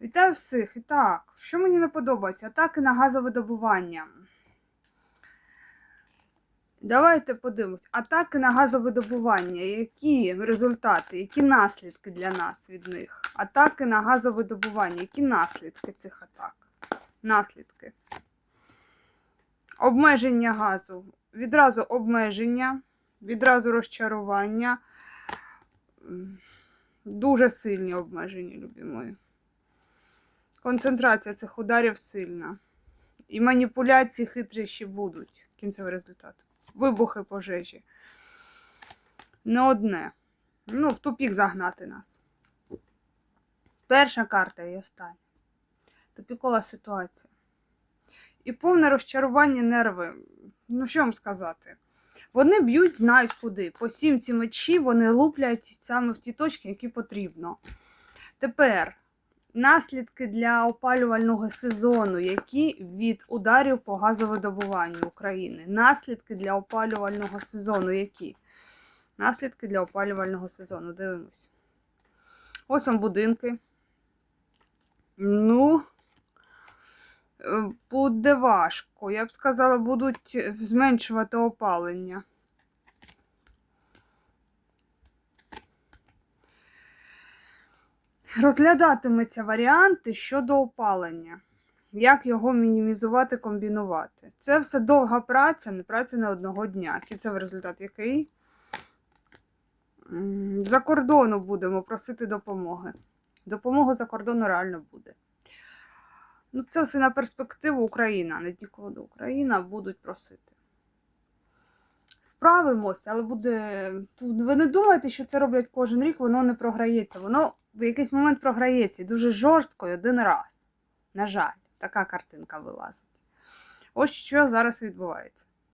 Вітаю всіх. І так, що мені не подобається? Атаки на газовидобування. Давайте подивимось. Атаки на газовидобування. Які результати, які наслідки для нас від них? Атаки на газовидобування. Які наслідки цих атак? Наслідки. Обмеження газу. Відразу обмеження, відразу розчарування. Дуже сильні обмеження, любі мої. Концентрація цих ударів сильна. І маніпуляції хитріші будуть. Кінцевий результат. Вибухи пожежі. Не одне. Ну, в тупік загнати нас. Перша карта і остання. Тупікова ситуація. І повне розчарування нерви. Ну, що вам сказати? Вони б'ють, знають куди. По сімці мечі вони луплять саме в ті точки, які потрібно. Тепер наслідки для опалювального сезону, які від ударів по газовидобуванню України. Наслідки для опалювального сезону, які? Наслідки для опалювального сезону. Дивимось. Ось вам будинки. Ну, е, буде важко. Я б сказала, будуть зменшувати опалення. Розглядатиметься варіанти щодо опалення. Як його мінімізувати, комбінувати. Це все довга праця, не праця не одного дня. Кінцевий результат який? За кордону будемо просити допомоги. Допомога за кордону реально буде. Ну, це все на перспективу Україна, не тільки Україна будуть просити. Справимося, але буде. Ви не думаєте, що це роблять кожен рік, воно не програється. Воно в якийсь момент програється дуже жорстко і один раз. На жаль, така картинка вилазить. Ось що зараз відбувається.